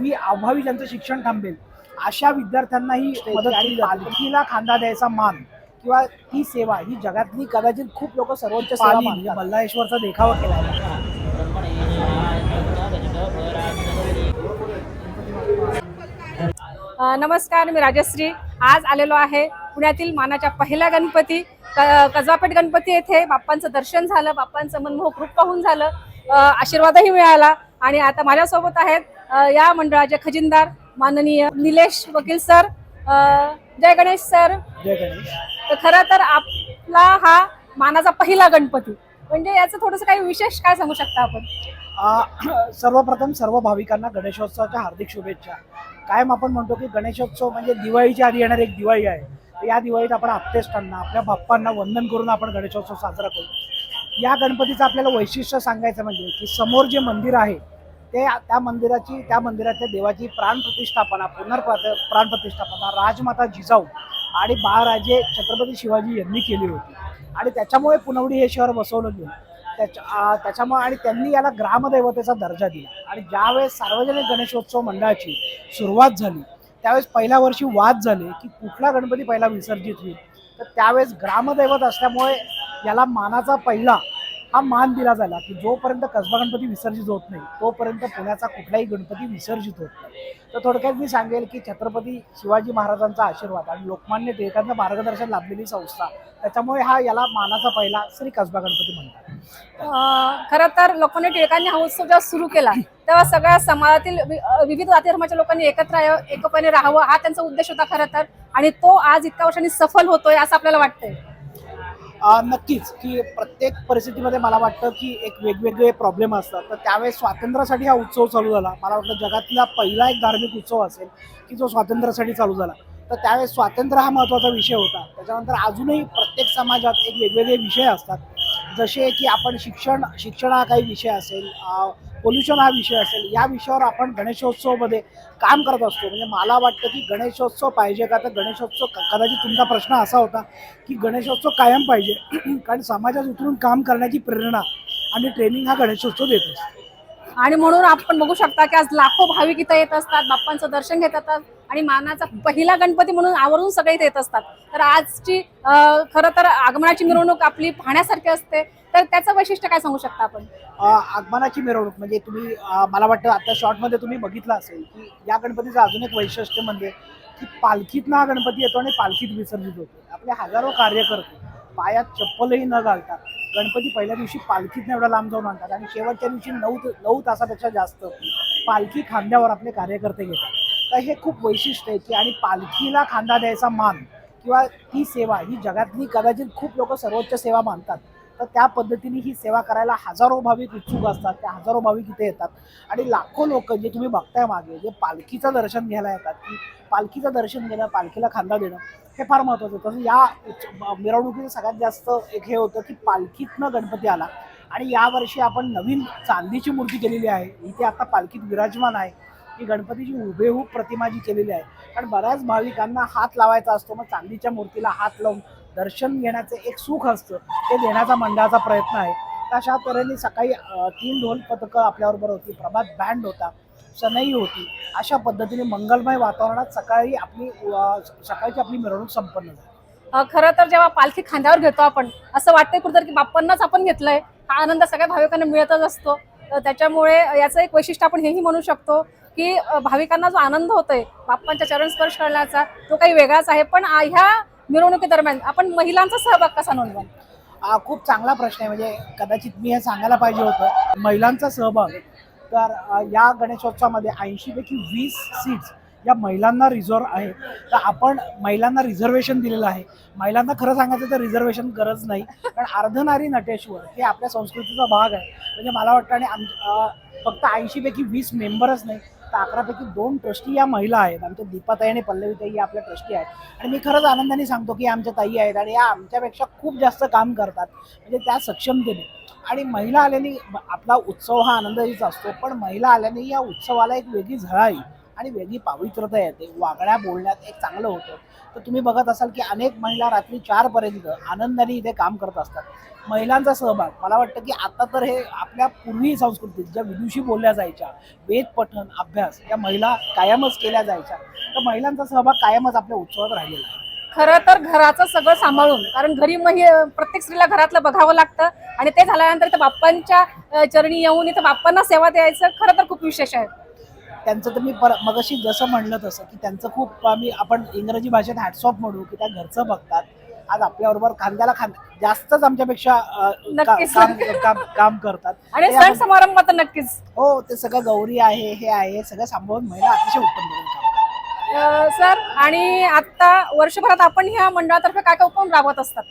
ही अभावी ज्यांचं शिक्षण थांबेल अशा विद्यार्थ्यांनाही मदत केली. पालखीला खांदा द्यायचा मान किंवा ती सेवा ही जगातली कदाचित खूप लोक सर्वोच्च सेवा म्हणजे बल्लाळेश्वरचा देखावा केला आहे अ, नमस्कार मी राजश्री. आज आलेलो आहे पुण्यातील मानाच्या पहिल्या गणपती क- कजवापेठ गणपती येथे. बाप्पांचं दर्शन झालं बाप्पांचं मनमोहक रूप पाहून झालं. अ, आशीर्वादही मिळाला. आणि आता माझ्यासोबत आहेत या मंडळाचे खजिनदार माननीय निलेश वकील सर जय गणेश सर. जय गणेश. तर खरं तर आपला हा मानाचा पहिला गणपती. म्हणजे याचं थोडंसं काही विशेष काय सांगू शकता आपण? सर्वप्रथम सर्व भाविकांना गणेशोत्सवाच्या हार्दिक शुभेच्छा. कायम आपण म्हणतो की गणेशोत्सव म्हणजे दिवाळीच्या आधी येणारी एक दिवाळी आहे. या दिवाळीत आपण आपतेष्टांना आपल्या बाप्पांना वंदन करून आपण गणेशोत्सव साजरा करू. या गणपतीचं आपल्याला वैशिष्ट्य सांगायचं म्हणजे की समोर जे मंदिर आहे ते त्या मंदिराची त्या मंदिरातल्या देवाची प्राणप्रतिष्ठापना पुनर्प्रा प्राणप्रतिष्ठापना राजमाता जिजाऊ आणि बाळराजे छत्रपती शिवाजी यांनी केली होती. आणि त्याच्यामुळे पुनवडी हे शहर बसवलं गेलं. त्याच्या त्याच्यामुळे आणि त्यांनी याला ग्रामदैवतेचा दर्जा दिला. आणि ज्यावेळेस सार्वजनिक गणेशोत्सव मंडळाची सुरुवात झाली त्यावेळेस पहिल्या वर्षी वाद झाले की कुठला गणपती पहिला विसर्जित होईल? तर त्यावेळेस ग्रामदैवत असल्यामुळे याला मानाचा पहिला हा मान दिला झाला की जोपर्यंत कसबा गणपती विसर्जित होत नाही तोपर्यंत पुण्याचा कुठलाही गणपती विसर्जित होत नाही. तर थोडक्यात मी सांगेल की छत्रपती शिवाजी महाराजांचा आशीर्वाद आणि लोकमान्य टिळकांचं मार्गदर्शन लाभलेली संस्था त्याच्यामुळे हा याला मानाचा पहिला श्री कसबा गणपती म्हणतात. खरं तर लोकांनी टिळकांनी हा उत्सव जेव्हा सुरू केला तेव्हा सगळ्या समाजातील विविध जाती धर्माच्या लोकांनी एकत्र एकपणे राहावं हा त्यांचा उद्देश होता खरं तर. आणि तो आज इतक्या वर्षांनी सफल होतोय असं आपल्याला वाटतंय. नक्कीच की प्रत्येक परिस्थितीमध्ये मला वाटतं की एक वेगवेगळे प्रॉब्लेम असतात. तर त्यावेळेस स्वातंत्र्यासाठी हा उत्सव चालू झाला. मला वाटतं जगातला पहिला एक धार्मिक उत्सव असेल की जो स्वातंत्र्यासाठी चालू झाला. तर त्यावेळेस स्वातंत्र्य हा महत्त्वाचा विषय होता. त्याच्यानंतर अजूनही प्रत्येक समाजात एक वेगवेगळे विषय असतात. जसे की आपण शिक्षण शिक्षण हा काही विषय असेल पोल्युशन हा विषय असेल या विषयावर आपण गणेशोत्सवमध्ये काम करत असतो. म्हणजे मला वाटतं की गणेशोत्सव पाहिजे का? तर गणेशोत्सव कदाचित तुमचा प्रश्न असा होता की गणेशोत्सव कायम पाहिजे. कारण समाजात उतरून काम करण्याची प्रेरणा आणि ट्रेनिंग हा गणेशोत्सव देत असतो आणि म्हणून आपण बघू शकता की आज लाखो भाविक इथं येत असतात बाप्पांचं दर्शन घेत असतात आणि मानाचा पहिला गणपती म्हणून आवर्जून सगळे येत असतात. तर आजची खरं तर आगमनाची मिरवणूक आपली पाहण्यासारखी असते. तर त्याचं वैशिष्ट्य काय सांगू शकता आपण? आगमनाची मिरवणूक म्हणजे तुम्ही मला वाटतं आता शॉर्टमध्ये तुम्ही बघितलं असेल की या गणपतीचं अजून एक वैशिष्ट्य म्हणजे की पालखीतनं हा गणपती येतो आणि पालखीत विसर्जित होतो. आपले हजारो कार्यकर्ते पायात चप्पलही न घालतात गणपती पहिल्या दिवशी पालखीतनं एवढा लांब जाऊन आणतात आणि शेवटच्या दिवशी नऊ नऊ तासापेक्षा जास्त पालखी खांद्यावर आपले कार्यकर्ते घेतात. तर हे खूप वैशिष्ट्य आहे की आणि पालखीला खांदा द्यायचा मान किंवा ती सेवा ही जगातली कदाचित खूप लोक सर्वोच्च सेवा मानतात. तर त्या पद्धतीने ही सेवा करायला हजारो भाविक उत्सुक असतात. त्या हजारो भाविक इथे येतात. आणि लाखो लोक जे तुम्ही बघताय मागे जे पालखीचं दर्शन घ्यायला येतात की पालखीचं दर्शन घेणं पालखीला खांदा देणं हे फार महत्त्वाचं होतं. तसं या मिरवणुकीचं सगळ्यात जास्त एक हे होतं की पालखीतनं गणपती आला. आणि यावर्षी आपण नवीन चांदीची मूर्ती केलेली आहे. इथे आता पालखीत विराजमान आहे. ही गणपतीची हुबेहूब प्रतिमा जी केलेली आहे. कारण बऱ्याच भाविकांना हात लावायचा असतो. मग चांदीच्या मूर्तीला हात लावून दर्शन घेण्याचं एक सुख असतं. ते देण्याचा मंडळाचा प्रयत्न आहे. अशा तऱ्हेने सकाळी तीन ढोल पथकं आपल्याबरोबर होती. प्रभात बँड होता. सनई होती. अशा पद्धतीने मंगलमय वातावरणात सकाळी आपली सकाळची आपली मिरवणूक संपन्न झाली. खरं तर जेव्हा पालखी खांद्यावर घेतो आपण असं वाटतंय कुठेतरी की बाप्पांनाच आपण घेतलंय. हा आनंद सगळ्या भाविकांना मिळतच असतो. त्याच्यामुळे याचं एक वैशिष्ट्य आपण हेही म्हणू शकतो की भाविकांना जो आनंद होतोय बाप्पांच्या चरण स्पर्श करण्याचा तो काही वेगळाच आहे. पण ह्या मिरवणुकीदरम्यान आपण महिलांचा सहभाग कसा नोंदवाल? हा खूप चांगला प्रश्न आहे. म्हणजे कदाचित मी हे सांगायला पाहिजे होतं. महिलांचा सहभाग तर अ, या गणेशोत्सवामध्ये ऐंशीपैकी वीस सीट्स या महिलांना रिझर्व आहे. तर आपण महिलांना रिझर्वेशन दिलेलं आहे. महिलांना खरं सांगायचं तर रिझर्वेशन गरज नाही. कारण अर्धनारी नटेश्वर हे आपल्या संस्कृतीचा भाग आहे. म्हणजे मला वाटतं आणि आम अ, फक्त ऐंशीपैकी वीस मेंबरच नाही तर अकरापैकी दोन ट्रस्टी या महिला आहेत. आमच्या दीपाताई आणि पल्लवीताई या आपल्या ट्रस्टी आहेत. आणि मी खरंच आनंदाने सांगतो की आमच्या ताई आहेत आणि या आमच्यापेक्षा खूप जास्त काम करतात. म्हणजे त्या सक्षमतेने. आणि महिला आल्याने आपला उत्सव हा आनंदाचीच असतो. पण महिला आल्याने या उत्सवाला एक वेगळी झळा येईल आणि वेगळी पावित्रता येते. वागण्या बोलण्यात एक चांगलं होतं. तर तुम्ही बघत असाल की अनेक महिला रात्री चारपर्यंत आनंदाने इथे काम करत असतात. महिलांचा सहभाग. मला वाटतं की आता तर हे आपल्या पूर्वी संस्कृतीत ज्या विदुषी बोलल्या जायच्या वेद पठण अभ्यास या महिला कायमच केल्या जायच्या. तर महिलांचा सहभाग कायमच आपल्या उत्सवात राहिलेला आहे. खरं तर घराचं सगळं सांभाळून कारण घरी मग प्रत्येक स्त्रीला घरातलं बघावं लागतं आणि ते झाल्यानंतर इथं बाप्पांच्या चरणी येऊन इथं बाप्पांना सेवा द्यायचं खरं तर खूप विशेष आहे. त्यांचं तर मी पर मगाशी जसं म्हणलं तसं की त्यांचं खूप आम्ही आपण इंग्रजी भाषेत हॅटसॉफ म्हणू की त्या घरचं बघतात. आज आपल्याबरोबर खांद्याला खांद जास्तच आमच्यापेक्षा. काम काम काम करतात. आणि सण तर नक्कीच. हो ते सगळं गौरी आहे हे आहे सगळं सांभाळून महिला अतिशय उत्तम काम सर आणि आता वर्षभरात आपण ह्या मंडळातर्फे काय काय उपक्रम राबवत असतात?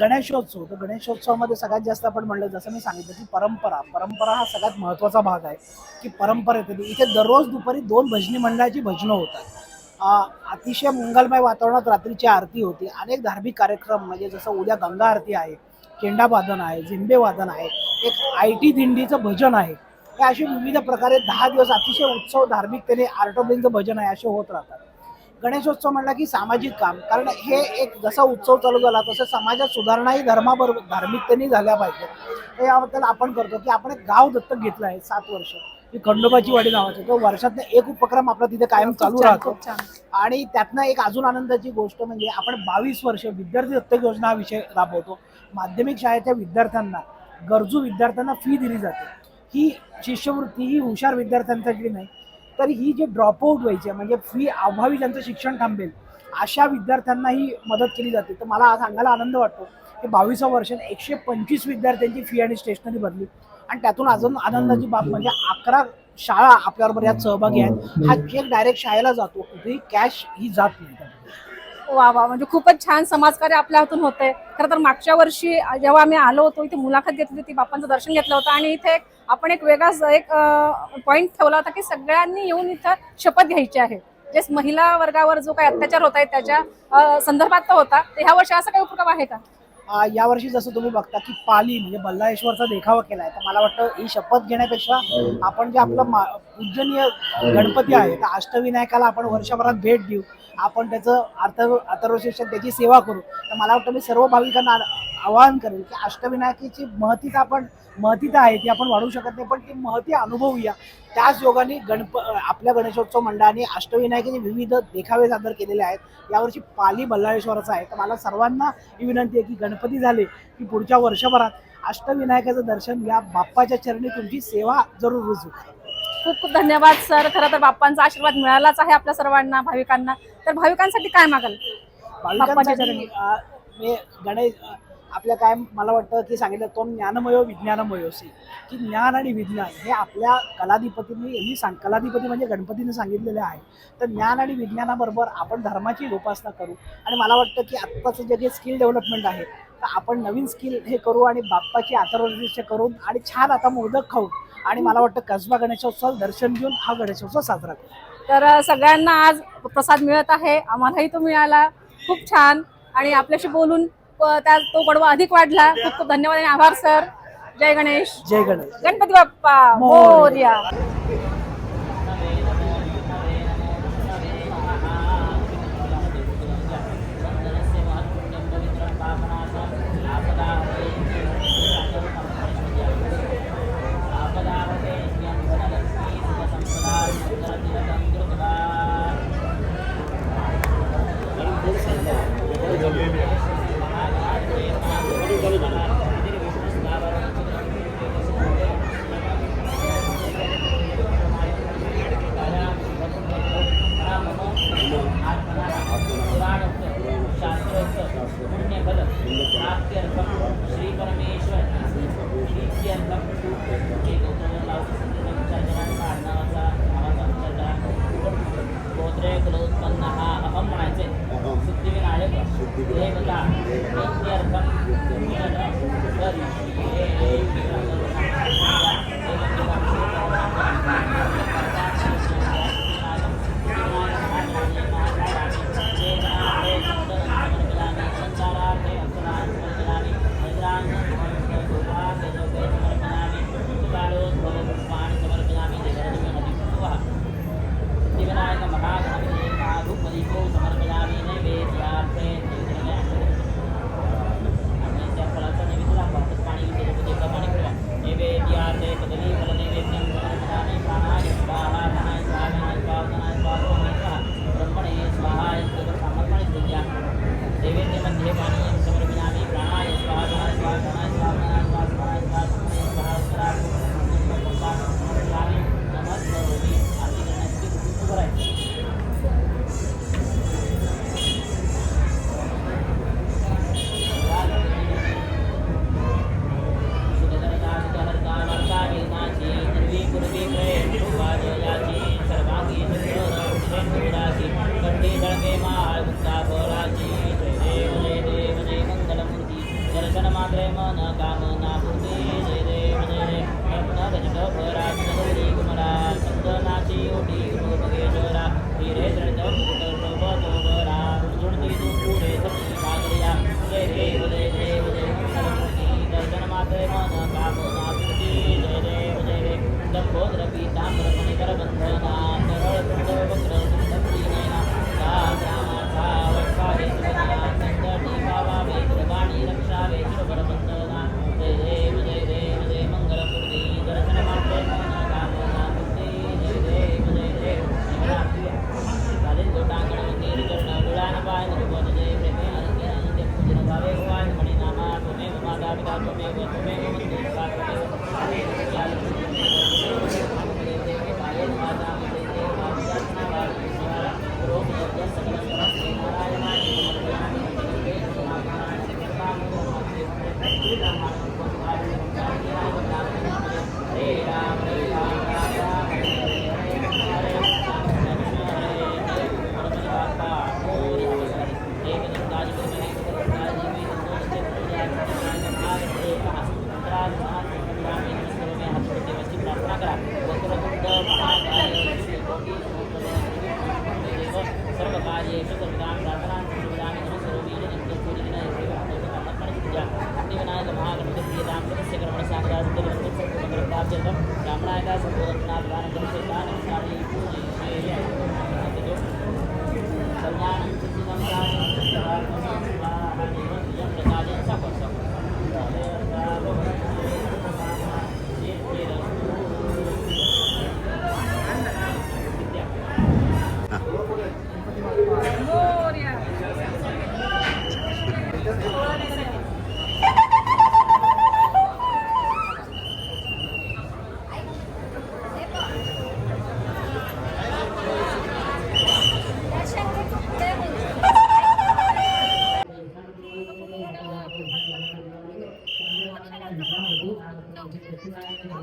गणेशोत्सव. तर गणेशोत्सवामध्ये सगळ्यात जास्त आपण म्हणलं जसं मी सांगितलं की परंपरा. परंपरा हा सगळ्यात महत्त्वाचा भाग आहे की परंपरेत इथे दररोज दुपारी दोन भजनी मंडळाची भजनं होतात. अतिशय मंगलमय वातावरणात रात्रीची आरती होती. अनेक धार्मिक कार्यक्रम म्हणजे जसं उद्या गंगा आरती आहे केंडा वादन आहे झिंबे वादन आहे एक आय टी दिंडीचं भजन आहे. हे असे विविध प्रकारे दहा दिवस अतिशय उत्सव धार्मिकतेने आर्टोब्लिंगचं भजन आहे असे होत राहतात. गणेशोत्सव म्हणला की सामाजिक काम. कारण हे एक जसा उत्सव चालू झाला तसं समाजात सुधारणाही धर्माबरोबर धार्मिकतेने झाल्या पाहिजेत. हे याबद्दल आपण करतो की आपण एक गाव दत्तक घेतलं आहे सात वर्ष. की खंडोबाची वाडी नावाचं. तो वर्षातनं एक उपक्रम आपला तिथे कायम चालू राहतो. आणि त्यातनं एक अजून आनंदाची गोष्ट म्हणजे आपण बावीस वर्ष विद्यार्थी दत्तक योजना हा विषय राबवतो. माध्यमिक शाळेच्या विद्यार्थ्यांना गरजू विद्यार्थ्यांना फी दिली जाते. ही शिष्यवृत्ती ही हुशार विद्यार्थ्यांसाठी नाही. तर ही जे ड्रॉपआउट व्हायचे म्हणजे फी अभावी ज्यांचं शिक्षण थांबेल अशा विद्यार्थ्यांना ही मदत केली जाते. तर मला सांगायला आनंद वाटतो की बावीसा वर्षात एकशे पंचवीस विद्यार्थ्यांची फी आणि स्टेशनरी भरली. आणि त्यातून अजून आनंदाची बाब म्हणजे अकरा शाळा आपल्याबरोबर यात सहभागी आहेत. हा चेक डायरेक्ट शाळेला जातो कुठेही कॅश ही जात नाही वा वा म्हणजे खूपच छान समाजकार्य आपल्या हातून होतंय. खरं तर मागच्या वर्षी जेव्हा आम्ही आलो होतो इथे मुलाखत घेतली होती बापांचं दर्शन घेतलं होतं आणि इथे आपण एक वेगळाच एक पॉईंट ठेवला होता की सगळ्यांनी येऊन इथं शपथ घ्यायची आहे. जे महिला वर्गावर जो काही अत्याचार होत आहे त्याच्या संदर्भात होता. ह्या वर्षी असा काही उपक्रम आहे का? यावर्षी जसं तुम्ही बघता की पाली म्हणजे बल्लाळेश्वरचा देखावा केलाय तर मला वाटतं ही शपथ घेण्यापेक्षा आपण जे आपलं मा- पूजनीय गणपती आहे त्या अष्टविनायकाला आपण वर्षभरात भेट देऊ आपण त्याचं अर्थ अथर्वशीर्षण त्याची सेवा करू तर मला वाटतं मी सर्व भाविकांना आवाहन करेल की अष्टविनायकाची महती तर आपण महती तर आहे ती आपण वाढवू शकत नाही पण ती महती अनुभवूया. त्याच योगाने गणप आपल्या गणेशोत्सव मंडळाने अष्टविनायकाचे विविध देखावे सादर केलेले आहेत. यावर्षी पाली बल्लाळेश्वराचा आहे तर मला सर्वांना ही विनंती आहे की गणपती झाले की पुढच्या वर्षभरात अष्टविनायकाचं दर्शन घ्या. बाप्पाच्या चरणी तुमची सेवा जरूर रुजू. खूप खूप धन्यवाद सर. खरं तर बाप्पांचा आशीर्वाद मिळालाच आहे आपल्या सर्वांना भाविकांना. तर भाविकांसाठी काय मागाल? बाप्पाच्या भाविकांसाठी चरणी. अ, मी गणेश आपल्या काय मला वाटतं की सांगितलं तो ज्ञानमयो विज्ञानमयोसी की ज्ञान आणि विज्ञान हे आपल्या कलाधिपतींनी यांनी सांग कलाधिपती म्हणजे गणपतीने सांगितलेले आहे. तर ज्ञान आणि विज्ञानाबरोबर आपण धर्माची जोपासना करू. आणि मला वाटतं की आत्ताचं जे काही स्किल डेव्हलपमेंट आहे तर आपण नवीन स्किल हे करू आणि बाप्पाची आतरवृष्टी करून आणि छान आता मोदक खाऊन आणि मला वाटतं कसबा गणेशोत्सव दर्शन घेऊन हा गणेशोत्सव साजरा करू. तर सगळ्यांना आज प्रसाद मिळत आहे. आम्हालाही तो मिळाला. खूप छान. आणि आपल्याशी बोलून त्या तो गडवा अधिक वाढला. खूप खूप धन्यवाद आणि आभार सर. जय गणेश. जय गणेश. गणपती बाप्पा. मोर्या. రామచంద్రశేఖర సాగరాజు రామనాయక సంబోధన